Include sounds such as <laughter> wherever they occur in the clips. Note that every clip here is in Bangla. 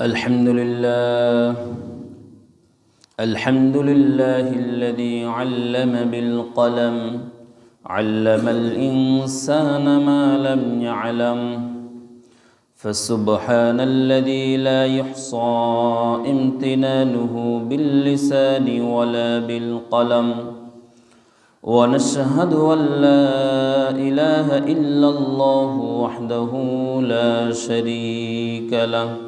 الحمد لله. الحمد لله الذي علم بالقلم. علم الإنسان ما لم يعلم. فسبحان الذي لا يحصى امتنانه باللسان ولا بالقلم. ونشهد أن لا إله إلا الله وحده لا شريك له.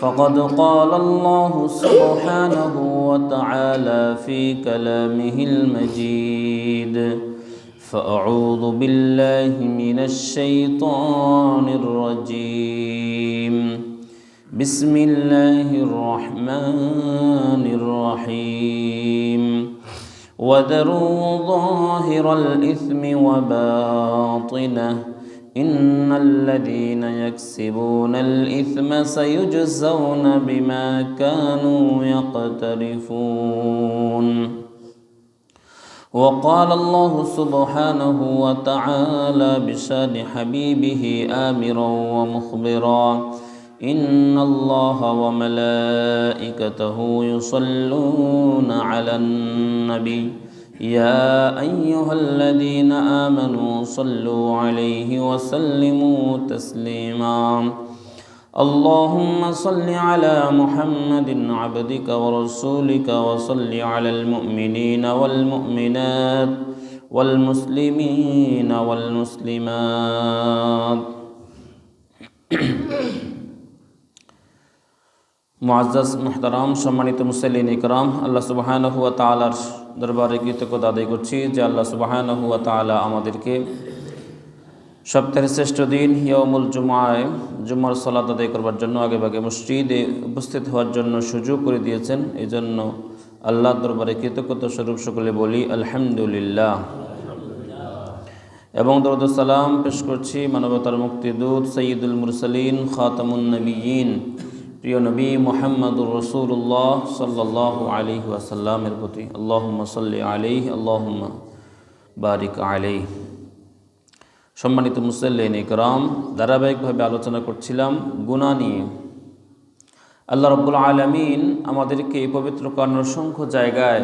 فقد قال الله سبحانه وتعالى في كلامه المجيد. فأعوذ بالله من الشيطان الرجيم. بسم الله الرحمن الرحيم. وذروا ظاهر الإثم وباطنه. إن الذين يكسبون الإثم سيجزون بما كانوا يقترفون. وقال الله سبحانه وتعالى بشان حبيبه آمرا ومخبرا إن الله وملائكته يصلون على النبي يا أيها الذين آمنوا صلوا عليه وسلموا تسليما اللهم صل على محمد عبدك ورسولك وصل على المؤمنين والمؤمنات والمسلمين والمسلمات <clears throat> মুআজ্জাজ মুহতারাম সম্মানিত মুসলিন ইকরাম আল্লাহ সুবাহান হুয়া তালার দরবারে কৃতজ্ঞতা আদায় করছি যে আল্লাহ সুবাহান হুয়া তালা আমাদেরকে সপ্তাহের শ্রেষ্ঠ দিন হিয়মুল জুমায়, জুমার সলাত আদায় করবার জন্য আগে ভাগে মসজিদে উপস্থিত হওয়ার জন্য সুযোগ করে দিয়েছেন। এই জন্য আল্লাহ দরবারে কৃতজ্ঞতা স্বরূপ সকলে বলি, আলহামদুলিল্লাহ। এবং দরুদ সালাম পেশ করছি মানবতার মুক্তিদূত সঈদুল মুরসালিন, খাতামুন নবীন। প্রিয় নবী মোহাম্মদুর রসুল্লাহ সাল্লাহ আলি ওয়াসাল্লামের প্রতি আল্লাহ সাল্লি আলি আল্লাহ বারিক আলি সম্মানিত মুসল্লিন ইকরাম ধারাবাহিকভাবে আলোচনা করছিলাম গুণা নিয়ে। আল্লাহ রব্বুল আলমিন আমাদেরকে এই পবিত্র কর্ণর অসংখ্য জায়গায়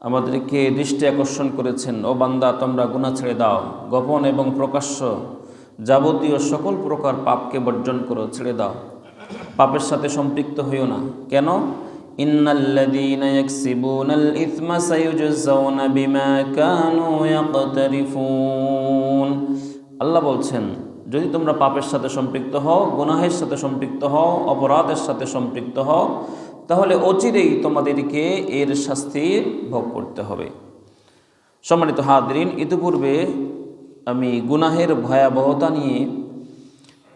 আমাদেরকে দৃষ্টি আকর্ষণ করেছেন, ও বান্দা, তোমরা গুণা ছেড়ে দাও। গোপন এবং প্রকাশ্য যাবতীয় সকল প্রকার পাপকে বর্জন করো, ছেড়ে দাও। পাপের সাথে সম্পৃক্ত হইও না। কেন? আল্লাহ বলছেন, যদি তোমরা পাপের সাথে সম্পৃক্ত হও, গুনাহের সাথে সম্পৃক্ত হও, অপরাধের সাথে সম্পৃক্ত হও, তাহলে অচিরেই তোমাদেরকে এর শাস্তি ভোগ করতে হবে। সম্মানিত হাদরিন ইতিপূর্বে আমি গুনাহের ভয়াবহতা নিয়ে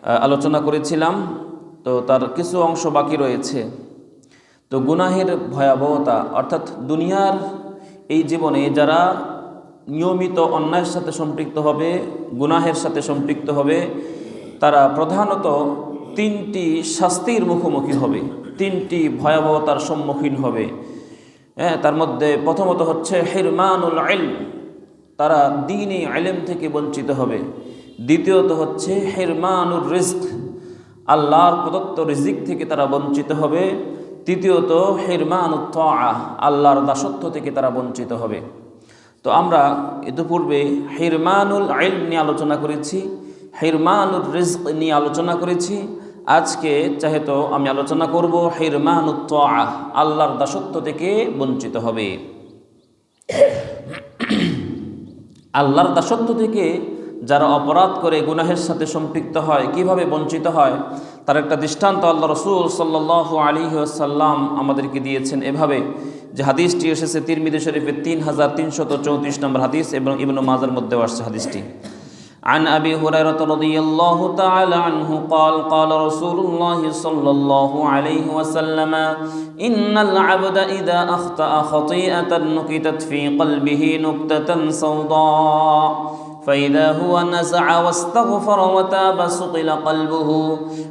আলোচনা করেছিলাম। তো তার কিছু অংশ বাকি রয়েছে। তো গুনাহের ভয়াবহতা, অর্থাৎ দুনিয়ার এই জীবনে যারা নিয়মিত অন্যায়ের সাথে সম্পৃক্ত হবে, গুনাহের সাথে সম্পৃক্ত হবে, তারা প্রধানত তিনটি শাস্তির মুখোমুখি হবে, তিনটি ভয়াবহতার সম্মুখীন হবে। হ্যাঁ তার মধ্যে প্রথমত হচ্ছে হিরমানুল আইল তারা দিনই আইলেম থেকে বঞ্চিত হবে। দ্বিতীয়ত হচ্ছে হিরমানুর রিস্ক আল্লাহর প্রদত্ত রিজিক থেকে তারা বঞ্চিত হবে। তৃতীয়ত, হিরমান আল্লাহর দাসত্ব থেকে তারা বঞ্চিত হবে। তো আমরা ইতিপূর্বে হিরমানুল আইল নিয়ে আলোচনা করেছি, হিরমানুর রিজক নিয়ে আলোচনা করেছি। আজকে চাহেতো আমি আলোচনা করব হিরমানুত আল্লাহর দাসত্ব থেকে বঞ্চিত হবে। আল্লাহর দাসত্ব থেকে যারা অপরাধ করে গুনাহের সাথে সম্পৃক্ত হয় কিভাবে বঞ্চিত হয় তার একটা দৃষ্টান্ত আল্লাহ রসুল সাল্লাহ আলী আসাল্লাম আমাদেরকে দিয়েছেন এভাবে যে হাদিসটি এসেছে তিরমিদি শরীফের তিন হাজার তিনশত চৌত্রিশ নম্বর হাদিস এবং ইবনু মাজার মধ্যেও আসছে হাদিসটি عن ابي هريره رضي الله تعالى عنه قال قال رسول الله صلى الله عليه وسلم ان العبد اذا اخطا خطيئه نكتت في قلبه نكته سوداء فإذا هو نزع واستغفر وتاب سقل قلبه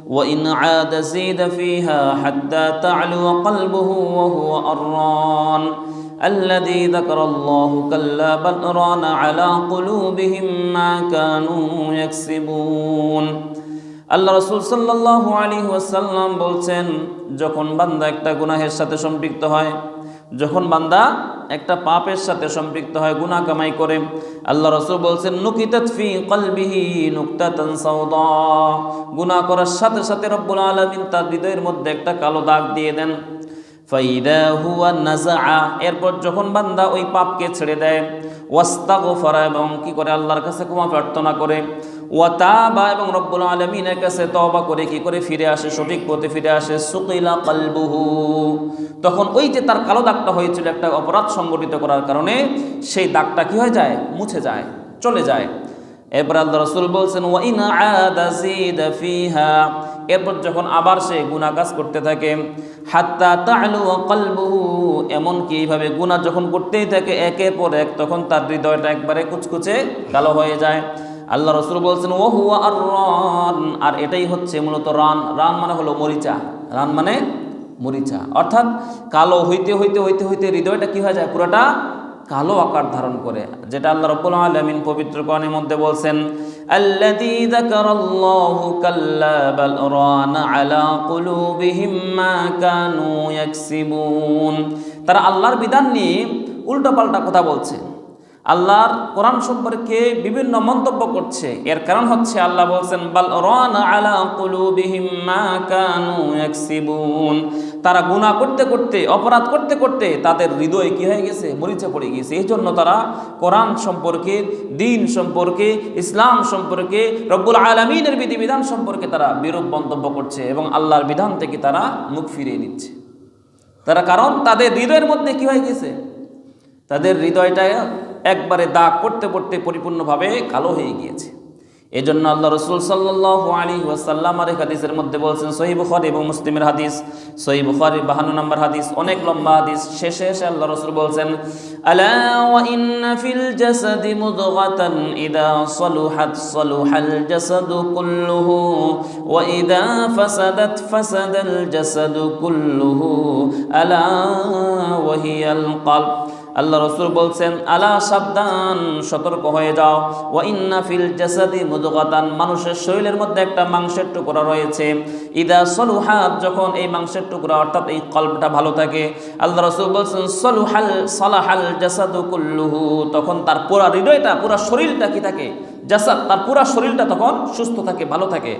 وإن عاد زيد فيها حتى تعلو قلبه وهو أران الذي ذكر الله كلا بل ران على قلوبهم ما كانوا يكسبون আল্লাহ রসুল সাল্লাহ আলী ওয়াসাল্লাম বলছেন যখন বান্দা একটা গুনাহের সাথে সম্পৃক্ত হয় যখন বান্দা একটা পাপের সাথে সম্পৃক্ত হয়, গুনাহ কামাই করে। আল্লাহ রসুল বলছেন, নুকিতাত ফি কলবিহি নুকতাতান সাউদা গুনাহ করার সাথে সাথে রব্বুল আলামিন তার হৃদয়ের মধ্যে একটা কালো দাগ দিয়ে দেন। ফাইদা হুয়া নাজা এরপর যখন বান্দা ওই পাপকে ছেড়ে দেয়, ওয়াস্তাগফারা এবং কি করে? আল্লাহর কাছে ক্ষমা প্রার্থনা করে। ওয়াতাবা এবং রব্বুল আলমিনের কাছে তবা করে কি করে ফিরে আসে? সঠিক পথে ফিরে আসে। সুকিলা কালবুহু। তখন ওই যে তার কালো দাগটা হয়েছিল একটা অপরাধ সংগঠিত করার কারণে সেই দাগটা কি হয়ে যায়? মুছে যায়, চলে যায়। এরপর আল্লাহ রসুল বলছেন ওয়াইন ফিহা। এরপর যখন আবার সে গুনাহ কাজ করতে থাকে, হাত্তা তালু কলবুহু। এমনকি এইভাবে গুনাহ যখন করতেই থাকে একের পর এক, তখন তার হৃদয়টা একবারে কুচকুচে কালো হয়ে যায়। আল্লাহ রসুল বলছেন ও হুয়া আর রান আর এটাই হচ্ছে মূলত রান। রান মানে হলো মরিচা। রান মানে মরিচা। অর্থাৎ কালো হইতে হইতে হইতে হইতে হৃদয়টা কি হয়ে যায়? পুরোটা কালো আকার ধারণ করে। যেটা আল্লাহ রাব্বুল আলামিন পবিত্র কোরআনের মধ্যে বলছেন কাল্লা আলা তারা আল্লাহর বিধান নিয়ে উল্টাপাল্টা কথা বলছে। আল্লাহর কোরআন সম্পর্কে বিভিন্ন মন্তব্য করছে। এর কারণ হচ্ছে আল্লাহ বলছেন, বাল রানা আলা কুলুবিহিম মা কানু ইয়াকসিবুন। তারা গুনাহ করতে করতে, অপরাধ করতে করতে তাদের হৃদয় কি হয়ে গেছে? মরিচা পড়ে গেছে। এই জন্য তারা কোরআন সম্পর্কে, দিন সম্পর্কে, ইসলাম সম্পর্কে, রব্বুল আলমিনের বিধিবিধান সম্পর্কে তারা বিরূপ মন্তব্য করছে এবং আল্লাহর বিধান থেকে তারা মুখ ফিরিয়ে নিচ্ছে। তারা কারণ তাদের হৃদয়ের মধ্যে কি হয়ে গেছে? তাদের হৃদয়টা একবারে দাগ পড়তে পড়তে পরিপূর্ণভাবে কালো হয়ে গিয়েছে। এই জন্য আল্লাহ রসুল সাল্লাহ আলী ওয়াসাল্লাম আর হাদিসের মধ্যে বলছেন সহি বুখার এবং মুসলিমের হাদিস সহি বুখারি বাহান্ন নম্বর হাদিস, অনেক লম্বা হাদিস। শেষে এসে আল্লাহ রসুল বলছেন, আলা আলা কলব আল্লাহ রসুল বলছেন, আলা সাবধান, সতর্ক হয়ে যাও। ও ইন্না ফিল জাসাদি মুদগাতান, মানুষের শরীরের মধ্যে একটা মাংসের টুকরা রয়েছে। ইদা সলুহাত, যখন এই মাংসের টুকরা অর্থাৎ এই কল্পটা ভালো থাকে, আল্লাহ রসুল বলছেন, সলুহাল, সলাহাল জাসাদু কুল্লুহু, তখন তার পুরা হৃদয়টা, পুরা শরীরটা কি থাকে? জাসাদ, তার পুরা শরীরটা তখন সুস্থ থাকে, ভালো থাকে।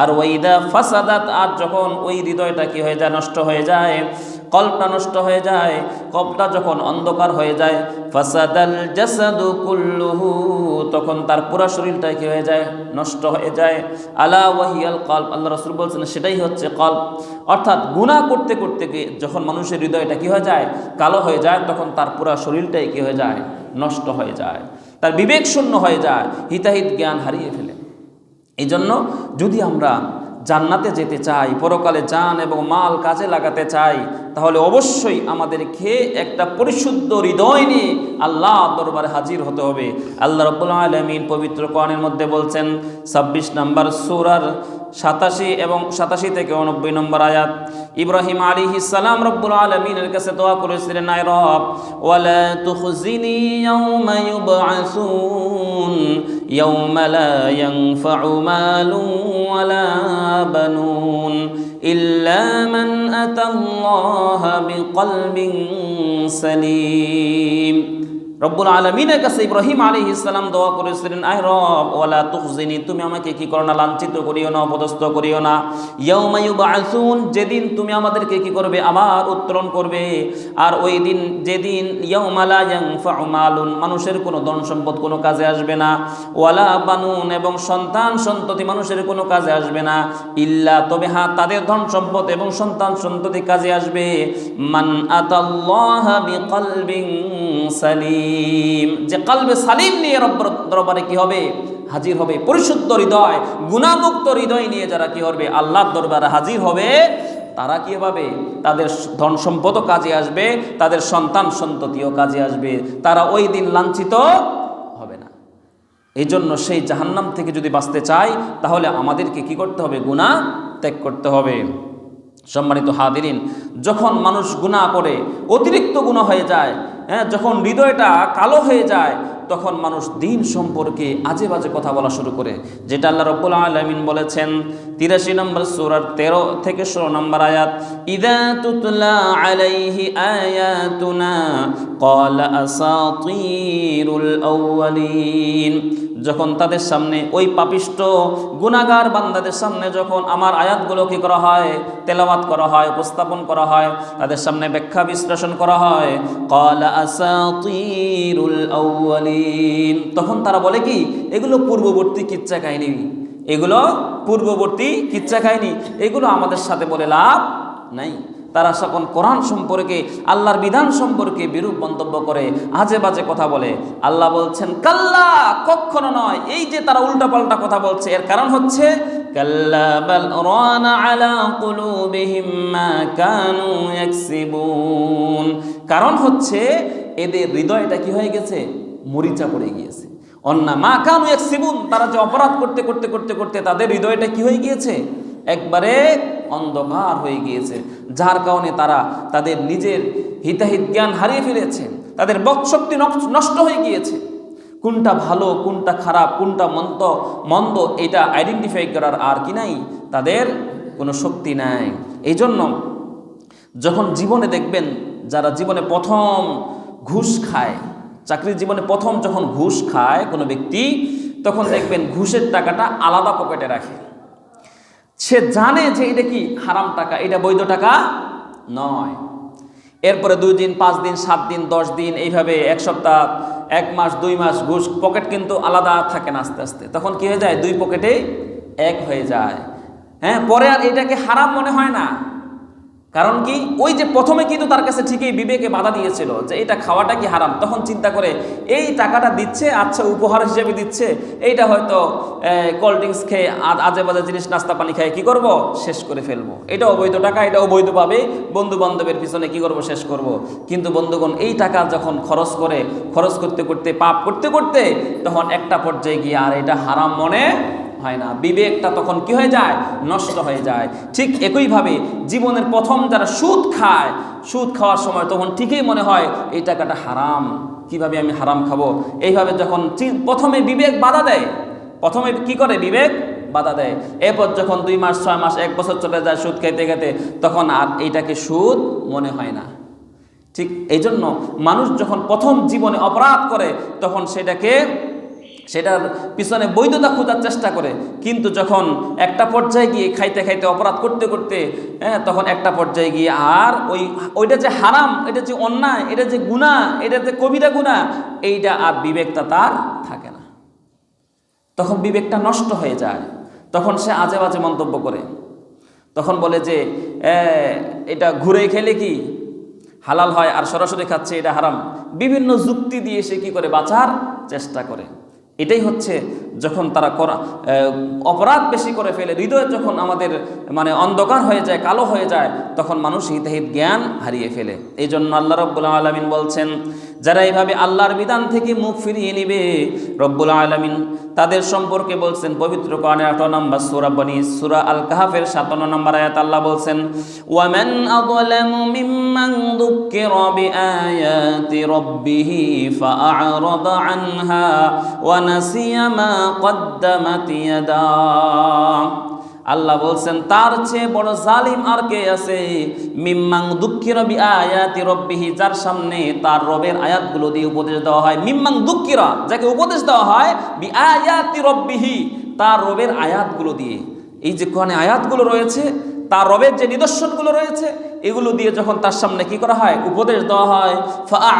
আর ওইদা ফাসাদাত, আর যখন ওই হৃদয়টা কি হয়ে যায়, নষ্ট হয়ে যায়, কল্পটা নষ্ট হয়ে যায়, কল্পটা যখন অন্ধকার হয়ে যায়, ফাসাদাল জাসাদু কুল্লুহু, তখন তার পুরা শরীরটা কি হয়ে যায়, নষ্ট হয়ে যায়। আলা ওয়াহিয়াল কল্প, আল্লাহ রসুল বলছেন, সেটাই হচ্ছে কল্প। অর্থাৎ গুনাহ করতে করতে যখন মানুষের হৃদয়টা কি হয়ে যায়, কালো হয়ে যায়, তখন তার পুরা শরীরটাই কি হয়ে যায়, নষ্ট হয়ে যায়। তার বিবেক শূন্য হয়ে যায়, হিতাহিত জ্ঞান হারিয়ে ফেলে। এই জন্য যদি আমরা জান্নাতে যেতে চাই, পরকালে যান এবং মাল কাজে লাগাতে চাই, তাহলে অবশ্যই আমাদেরকে একটা পরিশুদ্ধ হৃদয় নিয়ে আল্লাহ দরবারে হাজির হতে হবে। আল্লাহ রব্বুল আলমিন পবিত্র কোরআনের মধ্যে বলছেন, ছাব্বিশ নম্বর সুরার সাতাশি এবং সাতাশি থেকে উনব্বই নম্বর আয়াত ইব্রাহিম আলী ইসালাম রব্বুল আলমিনের কাছে দোয়া করেছিলেন আয় রব ওয়ালা তুখজিনি ইয়াউমা ইউবআসুন ইয়াউমা লা ইয়ানফাউ মালুন ওয়ালা বানুন ইল্লা মান আতাল্লাহা বিকলবিন সালিম রব্বুল আলমিনের কাছে ইব্রাহিম আলী ইসলাম দোয়া করেছিলেন, আয় রব, ওয়ালা তুখজিনি, তুমি আমাকে কি করো না? লাঞ্ছিত করিও না, অপদস্থ করিও না। ইয়ৌমায়ু বাসুন যেদিন তুমি আমাদেরকে কি করবে? আবার উত্তোলন করবে। আর ওই দিন, যেদিন ইয়ৌমালা মালুন, মানুষের কোনো ধন সম্পদ কোনো কাজে আসবে না। ওয়ালা বানুন, এবং সন্তান সন্ততি মানুষের কোনো কাজে আসবে না। ইল্লা, তবে হ্যাঁ তাদের ধন সম্পদ এবং সন্তান সন্ততি কাজে আসবে। মান আতাল্লাহ বিকলবিন সালিম। সালিম। যে কালবে সালিম নিয়ে রব্বর দরবারে কি হবে? হাজির হবে পরিশুদ্ধ হৃদয়, গুণামুক্ত হৃদয় নিয়ে যারা কি হবে আল্লাহর দরবারে হাজির হবে। তারা কি হবে তাদের ধন সম্পদও কাজে আসবে, তাদের সন্তান সন্ততিও কাজে আসবে। তারা ওই দিন লাঞ্ছিত হবে না। এই জন্য সেই জাহান্নাম থেকে যদি বাঁচতে চাই তাহলে আমাদেরকে কি করতে হবে? গুণা ত্যাগ করতে হবে। সম্মানিত হাদিরিন যখন মানুষ গুণা করে, অতিরিক্ত গুণা হয়ে যায় হ্যাঁ যখন হৃদয়টা কালো হয়ে যায় তখন মানুষ দিন সম্পর্কে আজে বাজে কথা বলা শুরু করে যেটা আল্লাহ রব্বুল আলমিন বলেছেন তিরাশি নম্বর সুরার তেরো থেকে ষোলো নম্বর আয়াত ইদা তুতলা আলাইহি আয়াতুনা قال أساطير الأولين যখন তাদের সামনে ওই পাপিষ্ট গুণাগার বান্দাদের সামনে যখন আমার আয়াতগুলো কী করা হয়, তেলাওয়াত করা হয়, উপস্থাপন করা হয়, তাদের সামনে ব্যাখ্যা বিশ্লেষণ করা হয় তখন তারা বলে কি, এগুলো পূর্ববর্তী কিচ্ছা কাহিনী, এগুলো পূর্ববর্তী কিচ্ছা কাহিনী, এগুলো আমাদের সাথে বলে লাভ নাই। তারা সকল কোরআন সম্পর্কে, আল্লাহর বিধান সম্পর্কে বিরূপ মন্তব্য করে, আজে বাজে কথা বলে। আল্লাহ বলছেন, কাল্লা কখনো নয়। এই যে তারা উল্টাপাল্টা কথা বলছে, এর কারণ হচ্ছে কারণ হচ্ছে, এদের হৃদয়টা কি হয়ে গেছে? মরিচা পড়ে গিয়েছে। অন্যা মা কানু ইয়াকসিবুন। তারা যে অপরাধ করতে করতে করতে করতে তাদের হৃদয়টা কি হয়ে গিয়েছে? একবারে অন্ধকার হয়ে গিয়েছে। যার কারণে তারা তাদের নিজের হিতাহিত জ্ঞান হারিয়ে ফেলেছে। তাদের বকশক্তি নষ্ট হয়ে গিয়েছে। কোনটা ভালো, কোনটা খারাপ, কোনটা মন্দ মন্দ, এটা আইডেন্টিফাই করার আর কি নাই। তাদের কোনো শক্তি নাই। এই জন্য যখন জীবনে দেখবেন, যারা জীবনে প্রথম ঘুষ খায়, চাকরির জীবনে প্রথম যখন ঘুষ খায় কোনো ব্যক্তি, তখন দেখবেন ঘুষের টাকাটা আলাদা পকেটে রাখে। সে জানে যে এটা কি হারাম টাকা, এটা বৈধ টাকা নয়। এরপরে দুই দিন, পাঁচ দিন, সাত দিন, দশ দিন, এইভাবে এক সপ্তাহ, এক মাস, দুই মাস ঘুষ, পকেট কিন্তু আলাদা থাকে না আস্তে আস্তে। তখন কি হয়ে যায়? দুই পকেটে এক হয়ে যায়। হ্যাঁ পরে আর এটাকে হারাম মনে হয় না। কারণ কি, ওই যে প্রথমে কিন্তু তার কাছে ঠিকই বিবেকে বাধা দিয়েছিল যে এটা খাওয়াটা কি হারাম। তখন চিন্তা করে, এই টাকাটা দিচ্ছে আচ্ছা উপহার হিসেবে দিচ্ছে, এইটা হয়তো কোল্ড ড্রিঙ্কস খেয়ে আজে বাজে জিনিস, নাস্তা পানি খেয়ে কি করব? শেষ করে ফেলব। এটা অবৈধ টাকা, এটা অবৈধ পাবে। বন্ধু বান্ধবের পিছনে কি করব? শেষ করব। কিন্তু বন্ধুগণ, এই টাকা যখন খরচ করে, খরচ করতে করতে, পাপ করতে করতে, তখন একটা পর্যায়ে গিয়ে, আর এটা হারাম মনে হয় না। বিবেকটা তখন কি হয়ে যায়? নষ্ট হয়ে যায়। ঠিক একইভাবে জীবনের প্রথম যারা সুদ খায়, সুদ খাওয়ার সময় তখন ঠিকই মনে হয়, এই টাকাটা হারাম, কীভাবে আমি হারাম খাব? এইভাবে যখন প্রথমে বিবেক বাধা দেয়। প্রথমে কি করে বিবেক? বাধা দেয়। এরপর যখন দুই মাস, ছয় মাস, এক বছর চলে যায় সুদ খেতে খেতে তখন আর এইটাকে সুদ মনে হয় না। ঠিক এই জন্য মানুষ যখন প্রথম জীবনে অপরাধ করে, তখন সেটাকে সেটার পিছনে বৈধতা খোঁজার চেষ্টা করে। কিন্তু যখন একটা পর্যায়ে গিয়ে খাইতে খাইতে অপরাধ করতে করতে হ্যাঁ তখন একটা পর্যায়ে গিয়ে আর ওই, ওইটা যে হারাম, এটা যে অন্যায়, এটা যে গুণা, এটা যে কবিরা গুণা, এইটা আর বিবেকটা তার থাকে না। তখন বিবেকটা নষ্ট হয়ে যায়। তখন সে আজে বাজে মন্তব্য করে। তখন বলে যে এটা ঘুরে খেলে কি? হালাল হয় আর সরাসরি খাচ্ছে, এটা হারাম। বিভিন্ন যুক্তি দিয়ে সে কি করে বাঁচার চেষ্টা করে। এটাই হচ্ছে যখন তারা করা অপরাধ বেশি করে ফেলে, হৃদয় যখন আমাদের মানে অন্ধকার হয়ে যায়, কালো হয়ে যায়, তখন মানুষ হিতাহিত জ্ঞান হারিয়ে ফেলে। এই জন্য আল্লাহ রব্বুল আলমিন বলছেন যারা এইভাবে আল্লাহর বিধান থেকে মুখ ফিরিয়ে নিবে, রব্বুল আলমিন তাদের সম্পর্কে বলছেন পবিত্র কানে আঠারো নম্বর সুরা বনি সুরা আল কাহাফের সাতান্ন নম্বর আয়াত আল্লাহ বলছেন, ওয়ামেন আযলামু মিম্মান দুক্কিরা বিআয়াতি রাব্বিহি আনহা ওয়া নাসিয়া মা কদ্দামাত ইয়াদা। আল্লাহ বলছেন, তার চেয়ে বড় জালিম আর কে আছে? মিম্মাং দুঃখী রবি আয়াতি রব্বিহি যার সামনে তার রবের আয়াতগুলো দিয়ে উপদেশ দেওয়া হয়। মিম্মাং দুঃখীরা যাকে উপদেশ দেওয়া হয় বি আয়াতি রব্বিহি তার রবের আয়াতগুলো দিয়ে। এই যে আয়াতগুলো রয়েছে তার রবের যে নিদর্শনগুলো রয়েছে, এগুলো দিয়ে যখন তার সামনে কি করা হয়? উপদেশ দেওয়া হয়।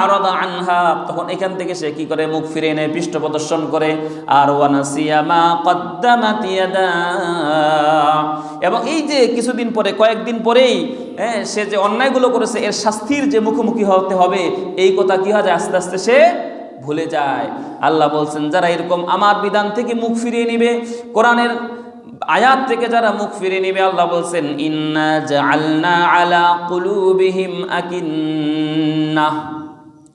আরদা আনহা, তখন এখান থেকে সে কি করে? মুখ ফিরে এনে পৃষ্ঠ প্রদর্শন করে। আর এবং এই যে কিছুদিন পরে, কয়েকদিন পরেই হ্যাঁ সে যে অন্যায়গুলো করেছে, এর শাস্তির যে মুখোমুখি হতে হবে, এই কথা কি হয়? আস্তে আস্তে সে ভুলে যায়। আল্লাহ বলছেন, যারা এরকম আমার বিধান থেকে মুখ ফিরিয়ে নিবে, কোরআনের আয়াত থেকে যারা মুখ ফিরে নিবে, আল্লাহ বলছেন, ইন্না জাআলনা আলা কুলুবিহিম আকিন্না।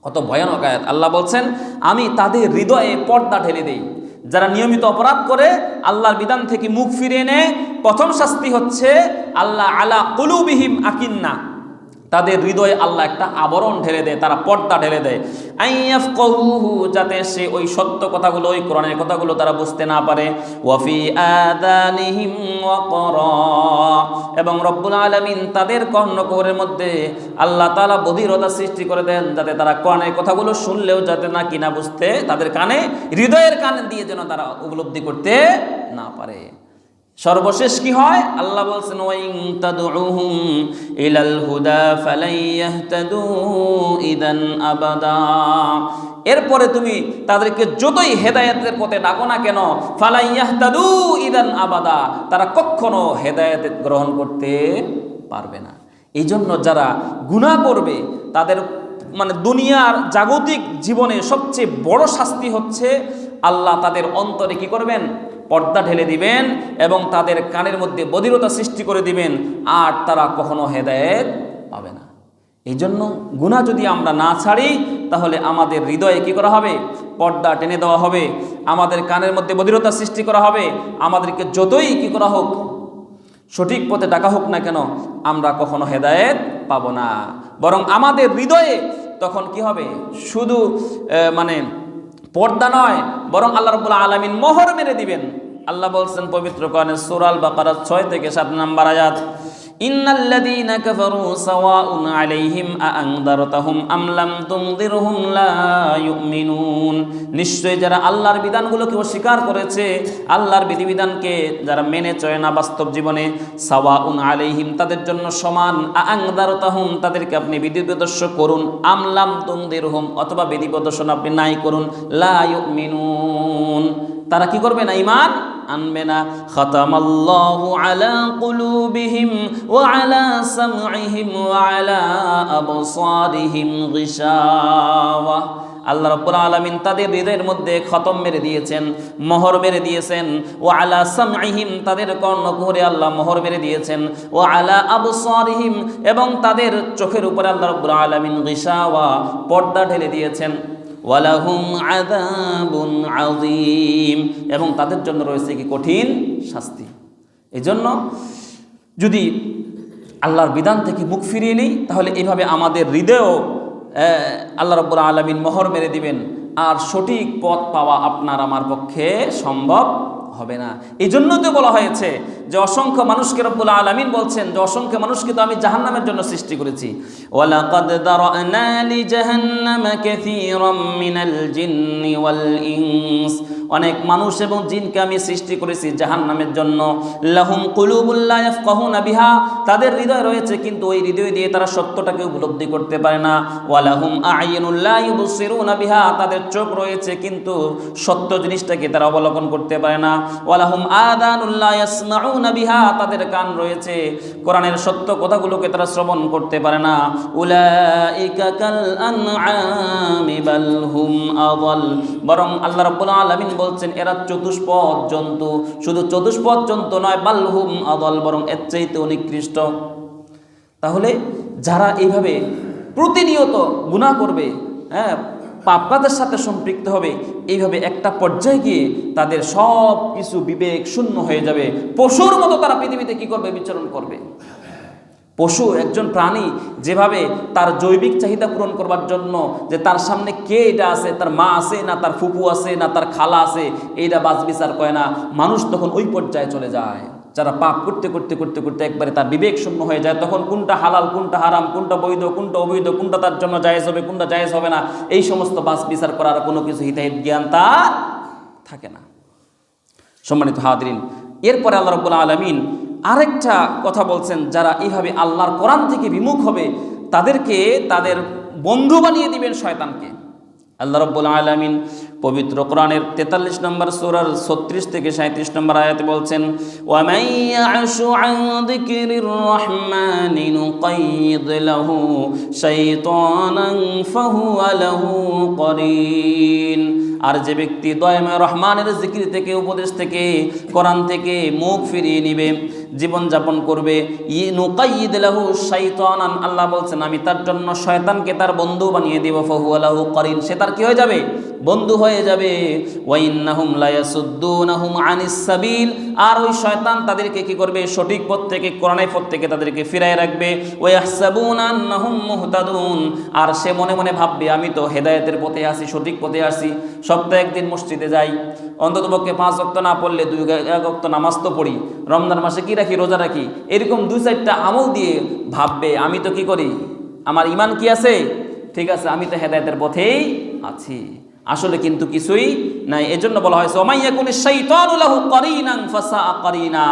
কত ভয়ানক আয়াত। আল্লাহ বলছেন, আমি তাদের হৃদয়ে পর্দা ঢেলে দেই। যারা নিয়মিত অপরাধ করে, আল্লাহর বিধান থেকে মুখ ফিরিয়ে নেয়। প্রথম শাস্তি হচ্ছে, আল্লাহ আলা কুলুবিহিম আকিন্না। তাদের হৃদয়ে আল্লাহ একটা আবরণ ঢেলে দেয়, তারা পর্দা ঢেলে দেয়। যাতে সে ওই সত্য কথাগুলো, ওই কোরআনের কথাগুলো তারা বুঝতে না পারে। ওয়াফি আদানিহিম এবং রব্বুল আলামিন তাদের কর্ণকোহরের মধ্যে আল্লাহ তালা বধিরতা সৃষ্টি করে দেন, যাতে তারা কোরআনের কথাগুলো শুনলেও যাতে না কিনা বুঝতে তাদের কানে, হৃদয়ের কানে দিয়ে যেন তারা উপলব্ধি করতে না পারে। সর্বশেষ কি হয়? আল্লাহ বলছেন ওয়াইন তাদউহুম ইলাল হুদা ফালাই ইয়াহতাদু ইদান আবাদা। এরপরে তুমি তাদেরকে যতই হেদায়েতের পথে ডাকো না কেন, ফালাই ইয়াহতাদু ইদান আবাদা। তারা কখনো হেদায়েত গ্রহণ করতে পারবে না। এই জন্য যারা গুনাহ করবে, তাদের মানে দুনিয়ার জাগতিক জীবনে সবচেয়ে বড় শাস্তি হচ্ছে আল্লাহ তাদের অন্তরে কি করবেন? পর্দা ঢেলে দিবেন এবং তাদের কানের মধ্যে বধিরতা সৃষ্টি করে দিবেন, আর তারা কখনো হেদায়েত পাবে না। এই জন্য গুণা যদি আমরা না ছাড়ি, তাহলে আমাদের হৃদয়ে কি করা হবে? পর্দা টেনে দেওয়া হবে, আমাদের কানের মধ্যে বধিরতা সৃষ্টি করা হবে, আমাদেরকে যতই কি করা হোক, সঠিক পথে ডাকা হোক না কেন, আমরা কখনো হেদায়েত পাবো না। বরং আমাদের হৃদয়ে তখন কি হবে? শুধু মানে পর্দা নয়, বরং আল্লাহ রবুল্লা আলমিন মোহর মেরে দিবেন। আল্লাহ বলছেন পবিত্র কনে সুরাল বাকারা ছয় থেকে সাত নাম্বার আয়াত। ইন্নাল্লাযীনা কাফারু সাওয়াউন আলাইহিম আআনদারতাহুম আম লাম তুনদিরহুম লা নিশ্চয়ই যারা আল্লাহর বিধানগুলোকে অস্বীকার করেছে, আল্লাহর বিধিবিধানকে যারা মেনে চলে না বাস্তব জীবনে, সাওয়াউন আলাইহিম তাদের জন্য সমান, আআনদারতাহুম তাদেরকে আপনি বিধি প্রদর্শ করুন, আম লাম তুনদিরহুম অথবা বিধি প্রদর্শন আপনি নাই করুন, লা ইউমিনুন। তারা কি করবে না ইমান আনবে না। খতামাল্লাহু আলা কুলুবিহিম ওয়া আলা সামঈহিম ওয়া আলা আবসারিহিম গিশাওয়া। আল্লাহ রাব্বুল আলামিন তাদের হৃদয়ের মধ্যে খতম মেরে দিয়েছেন, মোহর মেরে দিয়েছেন। ও আলা সামঈহিম তাদের কর্ণকুহরে আল্লাহ মোহর মেরে দিয়েছেন। ও আলা আবসারিহিম এবং তাদের চোখের উপরে আল্লাহ রাব্বুল আলামিন গিশাওয়া পর্দা ঢেলে দিয়েছেন। ওয়ালাহুম আদাবুন আজিম এবং তাদের জন্য রয়েছে কি কঠিন শাস্তি। এজন্য জন্য যদি আল্লাহর বিধান থেকে মুখ ফিরিয়ে নিই, তাহলে এইভাবে আমাদের হৃদয়েও আল্লাহ রব্বুল আলমিন মোহর মেরে দিবেন। আর সঠিক পথ পাওয়া আপনার, আমার পক্ষে সম্ভব হবে না। এই জন্য তো বলা হয়েছে যে অসংখ্য মানুষকে রব্বুল আলমিন বলছেন যে অসংখ্য মানুষকে তো আমি জাহান্নামের জন্য সৃষ্টি করেছি। ওয়ালাকাদ ওয়াল অনেক মানুষ এবং জিনকে আমি সৃষ্টি করেছি জাহান নামের জন্য। লাহুম কুলুবুল্লা ইয়াফকাহুনা বিহা। তাদের হৃদয় রয়েছে, কিন্তু ওই হৃদয় দিয়ে তারা সত্যটাকে উপলব্ধি করতে পারে না। ওয়ালাহুম আইনুল্লাহ ইউবসিরুনা বিহা। তাদের চোখ রয়েছে, কিন্তু সত্য জিনিসটাকে তারা অবলোকন করতে পারে না। ওয়ালাহুম আদানুল্লাহ ইয়াসমাউনা তাদের কান রয়েছে, কোরআনের সত্য কথাগুলোকে তারা শ্রবণ করতে পারে না। কাল আনআমি বাল হুম বরং আল্লাহ রাব্বুল আলামিন বলছেন, এরা চতুষ্পদ জন্তু। শুধু চতুষ্পদ জন্তু নয় বাল হুম আযাল বরং এর চাইতে নিকৃষ্ট তাহলে যারা এইভাবে প্রতিনিয়ত গুনাহ করবে হ্যাঁ পাপকাদের সাথে সম্পৃক্ত হবে, এইভাবে একটা পর্যায়ে গিয়ে তাদের সব কিছু বিবেক শূন্য হয়ে যাবে। পশুর মতো তারা পৃথিবীতে কি করবে? বিচরণ করবে। পশু একজন প্রাণী যেভাবে তার জৈবিক চাহিদা পূরণ করবার জন্য যে তার সামনে কে এটা আছে, তার মা আছে না তার ফুপু আছে না তার খালা আছে, এইটা বাজ বিচার করে না। মানুষ তখন ওই পর্যায়ে চলে যায়। যারা পাপ করতে করতে করতে করতে একবারে তার বিবেক শূন্য হয়ে যায়। তখন কোনটা হালাল, কোনটা হারাম, কোনটা বৈধ, কোনটা অবৈধ, কোনটা তার জন্য জায়েজ হবে, কোনটা জায়েজ হবে না, এই সমস্ত বাস বিচার করার কোনো কিছু হিতাহিত জ্ঞান তার থাকে না। সম্মানিত হাদরিন এরপরে আল্লাহ রব্বুল আলমিন আরেকটা কথা বলছেন যারা এইভাবে আল্লাহর কোরআন থেকে বিমুখ হবে, তাদেরকে তাদের বন্ধু বানিয়ে দিবেন শয়তানকে। আল্লাহ রব্বুল আলমিন পবিত্র কোরআনের তেতাল্লিশ নম্বর সোরার ছত্রিশ থেকে সাঁত্রিশ নম্বর আয়াতে বলছেন আর যে ব্যক্তি দয়ময় রহমানের জিকির থেকে, উপদেশ থেকে, কোরআন থেকে মুখ ফিরিয়ে নিবে জীবন যাপন করবে লাহু শাইতানান, আল্লাহ বলছেন, আমি তার জন্য শয়তানকে তার বন্ধু বানিয়ে দেব ফহু আলাহু করিন। সে তার কি হয়ে যাবে? বন্ধু হয়ে যাবে। ওয়াইন্নাহুম লা ইয়াসুদ্দুনাহুম আনিস সাবিল। আর ওই শয়তান তাদেরকে কি করবে? সঠিক পথ থেকে, কোরআনের পথ থেকে তাদেরকে ফিরায় রাখবে। ওয়াহসাবুনা আন্নাহুম মুহতাদুন। আর সে মনে মনে ভাববে, আমি তো হেদায়েতের পথে আসি সঠিক পথে আসি সপ্তাহে একদিন মসজিদে যাই। অন্ততপক্ষে পাঁচ অক্ত না পড়লে দুই এক অক্ত নামাজ তো পড়ি। রমজান মাসে কি রাখি? রোজা রাখি? এরকম দুই চারটা আমল দিয়ে ভাববে, আমি তো কি করি? আমার ইমান কি আছে? ঠিক আছে, আমি তো হেদায়েতের পথেই আছি। আসলে কিন্তু কিছুই নাই। এজন্য বলা হয়েছে ওমাইয়া কোন শৈতানুলাহু করিনাং ফাসা করিনা।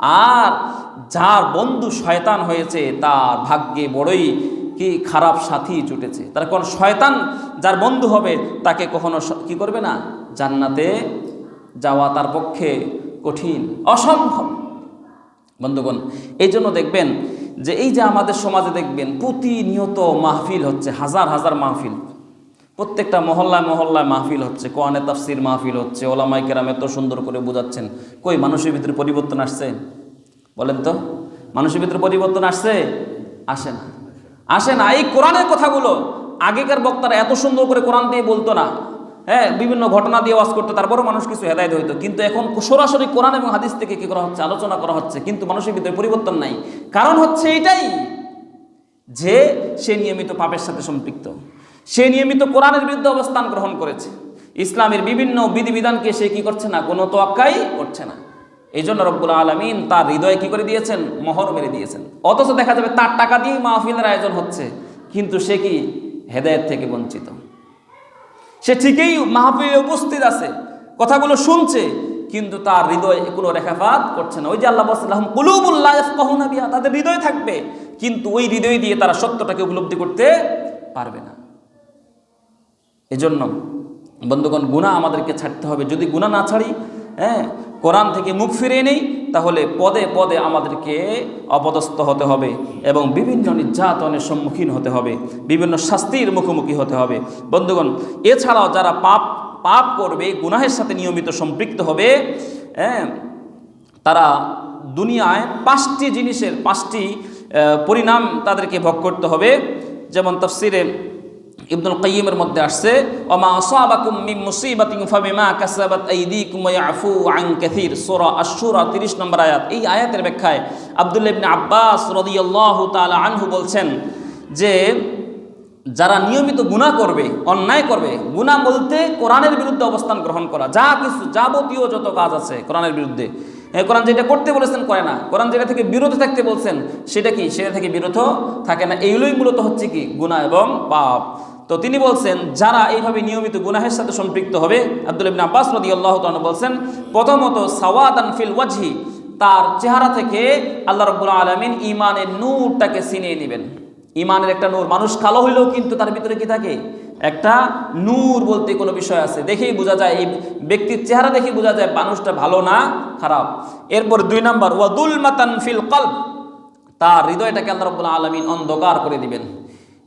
আর যার বন্ধু শয়তান হয়েছে, তার ভাগ্যে বড়ই কি খারাপ সাথী জুটেছে। তার কোন শয়তান যার বন্ধু হবে, তাকে কখনো কি করবে না? জান্নাতে যাওয়া তার পক্ষে কঠিন, অসম্ভব। বন্ধুগণ এই জন্য দেখবেন যে এই যে আমাদের সমাজে দেখবেন, প্রতিনিয়ত মাহফিল হচ্ছে, হাজার হাজার মাহফিল। প্রত্যেকটা মহল্লায় মহল্লায় মাহফিল হচ্ছে কোয়ানে তাফসির মাহফিল হচ্ছে ওলামাই কেরাম এত সুন্দর করে বোঝাচ্ছেন। কই, মানুষের ভিতরে পরিবর্তন আসছে? বলেন তো, মানুষের ভিতরে পরিবর্তন আসছে? আসে না। আসে না। এই কোরআনের কথাগুলো আগেকার বক্তারা এত সুন্দর করে কোরআন দিয়ে বলতো না। হ্যাঁ বিভিন্ন ঘটনা দিয়ে ওয়াজ করতো, তারপরও মানুষ কিছু হেদায়ত হইতো। কিন্তু এখন সরাসরি কোরআন এবং হাদিস থেকে কি করা হচ্ছে, আলোচনা করা হচ্ছে, কিন্তু মানুষের ভিতরে পরিবর্তন নাই। কারণ হচ্ছে এটাই যে সে নিয়মিত পাপের সাথে সম্পৃক্ত। সে নিয়মিত কোরআনের বিরুদ্ধে অবস্থান গ্রহণ করেছে। ইসলামের বিভিন্ন বিধিবিধানকে সে কি করছে না, কোনো তোয়াক্কাই করছে না। এই জন্য রব্বুল আলমিন তার হৃদয়ে কি করে দিয়েছেন? মোহর মেরে দিয়েছেন। অথচ দেখা যাবে তার টাকা দিয়েই মাহফিলের আয়োজন হচ্ছে, কিন্তু সে কি হেদায়েত থেকে বঞ্চিত? সে ঠিকই মাহফিলে উপস্থিত আছে, কথাগুলো শুনছে, কিন্তু তার হৃদয় কোনো রেখাপাত করছে না। ওই যে আল্লাহ বলছিলাম কুলুবুল্লাহ তাদের হৃদয় থাকবে, কিন্তু ওই হৃদয় দিয়ে তারা সত্যটাকে উপলব্ধি করতে পারবে না। এজন্য, বন্ধুগণ গুণা আমাদেরকে ছাড়তে হবে। যদি গুণা না ছাড়ি হ্যাঁ কোরআন থেকে মুখ ফিরিয়ে নেই, তাহলে পদে পদে আমাদেরকে অপদস্থ হতে হবে এবং বিভিন্ন নির্যাতনের সম্মুখীন হতে হবে, বিভিন্ন শাস্তির মুখোমুখি হতে হবে। বন্ধুগণ, এছাড়াও যারা পাপ পাপ করবে, গুনাহের সাথে নিয়মিত সম্পৃক্ত হবে হ্যাঁ তারা দুনিয়ায় পাঁচটি জিনিসের, পাঁচটি পরিণাম তাদেরকে ভোগ করতে হবে। যেমন তফসিরে ইবনুল কাইয়িমের মধ্যে আসছে, ওমা আসাবাকুম মিন মুসিবাতিন ফাবিমা কাসাবাত আইদিকুম ওয়া ইয়াফু আন কাসীর। সূরা আশ-শূরা 30 নম্বর আয়াত। এই আয়াতের ব্যাখ্যায় আব্দুল্লাহ ইবনে আব্বাস রাদিয়াল্লাহু তাআলা আনহু বলছেন যে, যারা নিয়মিত গুনাহ করবে, অন্যায় করবে, গুনাহ বলতে কোরআনের বিরুদ্ধে অবস্থান গ্রহণ করা, যা কিছু যাবতীয় যত কাজ আছে কোরআনের বিরুদ্ধে। কোরআন যেটা করতে বলেছেন করে না। কোরআন যেটা থেকে বিরত থাকতে বলছেন, সেটা কি? সেটা থেকে বিরত থাকে না। এইগুলোই মূলত হচ্ছে কি? গুনাহ এবং পাপ। তো তিনি বলছেন, যারা এইভাবে নিয়মিত গুনাহের সাথে সম্পৃক্ত হবে, আব্দুল ইবিন আব্বাস রদি আল্লাহ বলছেন, প্রথমত সাওয়াদান ফিল ওয়াজহি, তার চেহারা থেকে আল্লাহ রব্বুল আলমিন ইমানের নূরটাকে ছিনিয়ে নেবেন। ইমানের একটা নূর, মানুষ কালো হইলেও কিন্তু তার ভিতরে কি থাকে? একটা নূর বলতে কোনো বিষয় আছে। দেখেই বোঝা যায়, এই ব্যক্তির চেহারা দেখেই বোঝা যায় মানুষটা ভালো না খারাপ। এরপর দুই নাম্বার ওয়াদুল মাতান ফিল কলব, তার হৃদয়টাকে আল্লাহ রব্বুল আলমিন অন্ধকার করে দিবেন।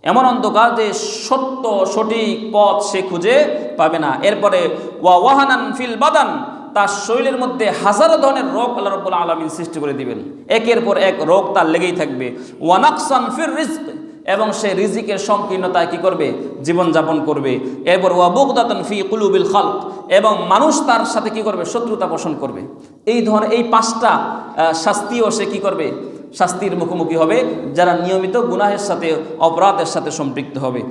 এমন অন্ধকার যে সত্য সঠিক পথ সে খুঁজে পাবে না। এরপরে, ওয়া ওয়াহানান ফিল বাদান তার শরীরের মধ্যে হাজারো ধরনের রোগ আল্লাহ রব্বুল আলমিন সৃষ্টি করে দিবেন। একের পর এক রোগ তার লেগেই থাকবে। ওয়ানাকসান ফির রিস্ক এবং সে রিজিকের সংকীর্ণতায় কি করবে? জীবনযাপন করবে। এরপর ওয়াবুকদাতন ফি কুলুবিল খালক এবং মানুষ তার সাথে কি করবে? শত্রুতা পোষণ করবে। এই ধরনের এই পাঁচটা শাস্তিও সে কি করবে? শাস্তির মুখোমুখি হবে যারা নিয়মিত গুনাহের সাথে অপরাধের সাথে সম্পৃক্ত হবে।